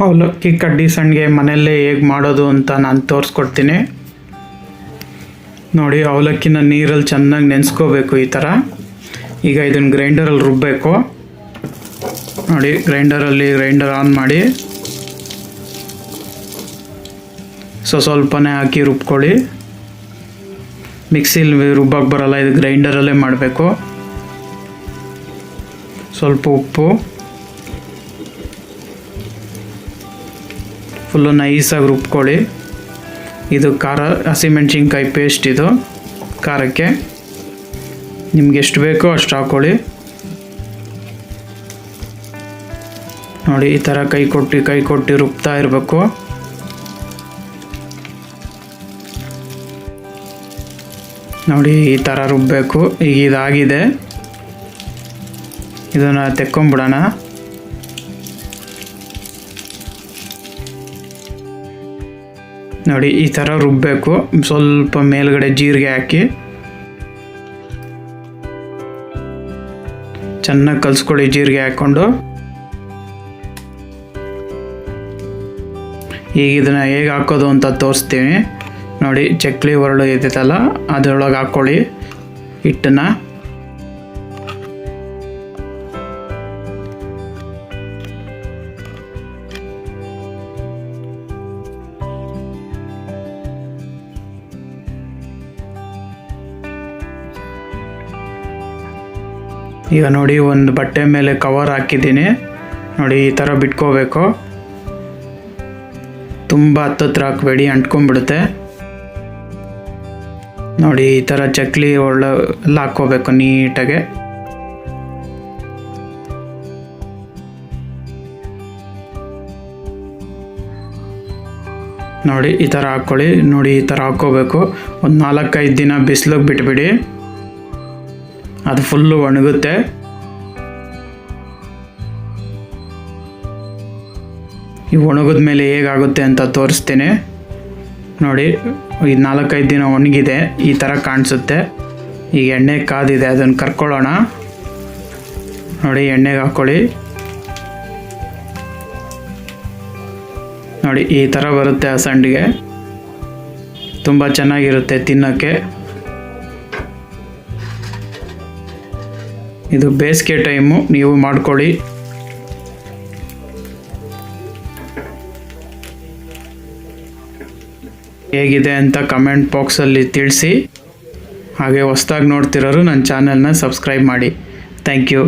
ಅವಲಕ್ಕಿ ಕಡ್ಡಿ ಸಂಡಿಗೆ ಮನೆಯಲ್ಲೇ ಹೇಗೆ ಮಾಡೋದು ಅಂತ ನಾನು ತೋರಿಸ್ಕೊಡ್ತೀನಿ. ನೋಡಿ, ಅವಲಕ್ಕಿನ ನೀರಲ್ಲಿ ಚೆನ್ನಾಗಿ ನೆನೆಸ್ಕೋಬೇಕು ಈ ಥರ ಈಗ ಇದನ್ನು ಗ್ರೈಂಡರಲ್ಲಿ ರುಬ್ಬಬೇಕು ನೋಡಿ ಗ್ರೈಂಡರಲ್ಲಿ ಗ್ರೈಂಡರ್ ಆನ್ ಮಾಡಿ. ಸೊ, ಸ್ವಲ್ಪನೇ ಹಾಕಿ ರುಬ್ಕೊಳ್ಳಿ. ಮಿಕ್ಸಿಲಿ ರುಬ್ಬಕ್ಕೆ ಬರೋಲ್ಲ, ಇದು ಗ್ರೈಂಡರಲ್ಲೇ ಮಾಡಬೇಕು. ಸ್ವಲ್ಪ ಉಪ್ಪು. ಫುಲ್ಲು ನೈಸಾಗಿ ರುಬ್ಕೊಳ್ಳಿ. ಇದು ಖಾರ ಹಸಿಮೆಣ್ಸಿನ್ಕಾಯಿ ಪೇಸ್ಟ್ ಇದು, ಖಾರಕ್ಕೆ. ನಿಮ್ಗೆ ಎಷ್ಟು ಬೇಕೋ ಅಷ್ಟು ಹಾಕ್ಕೊಳ್ಳಿ ನೋಡಿ, ಈ ಥರ ಕೈ ಕೊಟ್ಟು ಕೈ ಕೊಟ್ಟು ರುಬ್ತಾ ಇರಬೇಕು. ನೋಡಿ, ಈ ಥರ ರುಬ್ಬಬೇಕು ಈಗ ಇದಾಗಿದೆ. ಇದನ್ನು ತೆಕ್ಕೊಂಬಿಡೋಣ. ನೋಡಿ, ಈ ಥರ ರುಬ್ಬಬೇಕು ಸ್ವಲ್ಪ ಮೇಲ್ಗಡೆ ಜೀರಿಗೆ ಹಾಕಿ. ಚೆನ್ನಾಗಿ ಕಲಿಸ್ಕೊಳ್ಳಿ ಜೀರಿಗೆ ಹಾಕ್ಕೊಂಡು. ಈಗ ಇದನ್ನು ಹೇಗೆ ಹಾಕೋದು ಅಂತ ತೋರಿಸ್ತೀನಿ. ನೋಡಿ, ಚಕ್ಲಿ ಒರಳು ಇರ್ತೈತಲ್ಲ ಅದರೊಳಗೆ ಹಾಕ್ಕೊಳ್ಳಿ ಹಿಟ್ಟನ್ನು. ಈಗ ನೋಡಿ ಒಂದು ಬಟ್ಟೆ ಮೇಲೆ ಕವರ್ ಹಾಕಿದ್ದೀನಿ. ನೋಡಿ ಈ ಥರ ಬಿಟ್ಕೋಬೇಕು. ತುಂಬ ಹತ್ತತ್ರ ಹಾಕಬೇಡಿ, ಅಂಟ್ಕೊಂಡ್ಬಿಡುತ್ತೆ. ನೋಡಿ ಈ ಥರ ಚಕ್ಲಿ ಒಳ್ಳೆ ಎಲ್ಲ ಹಾಕ್ಕೋಬೇಕು ನೀಟಾಗೆ. ನೋಡಿ ಈ ಥರ ಹಾಕ್ಕೊಳ್ಳಿ. ನೋಡಿ ಈ ಥರ ಹಾಕ್ಕೋಬೇಕು. ಒಂದು ನಾಲ್ಕೈದು ದಿನ ಬಿಸಿಲಿಗೆ ಬಿಟ್ಬಿಡಿ. ಅದು ಫುಲ್ಲು ಒಣಗುತ್ತೆ. ಈ ಒಣಗಿದ ಮೇಲೆ ಹೇಗಾಗುತ್ತೆ ಅಂತ ತೋರಿಸ್ತೀನಿ. ನೋಡಿ, ಈ ನಾಲ್ಕೈದು ದಿನ ಒಣಗಿದೆ, ಈ ಥರ ಕಾಣಿಸುತ್ತೆ. ಈಗ ಎಣ್ಣೆ ಕಾದಿದೆ, ಅದನ್ನು ಕರ್ಕೊಳ್ಳೋಣ. ನೋಡಿ, ಎಣ್ಣೆಗೆ ಹಾಕ್ಕೊಳ್ಳಿ ನೋಡಿ, ಈ ಥರ ಬರುತ್ತೆ ಆ ಸಂಡಿಗೆ ತುಂಬ ಚೆನ್ನಾಗಿರುತ್ತೆ ತಿನ್ನೋಕ್ಕೆ. ಇದು ಬೇಸಿಗೆ ಟೈಮು, ನೀವು ಮಾಡ್ಕೊಳ್ಳಿ. ಹೇಗಿದೆ ಅಂತ ಕಮೆಂಟ್ ಬಾಕ್ಸಲ್ಲಿ ತಿಳಿಸಿ. ಹಾಗೆ ಹೊಸ್ದಾಗಿ ನೋಡ್ತಿರೋರು ನನ್ನ ಚಾನಲ್ನ ಸಬ್ಸ್ಕ್ರೈಬ್ ಮಾಡಿ. Thank you.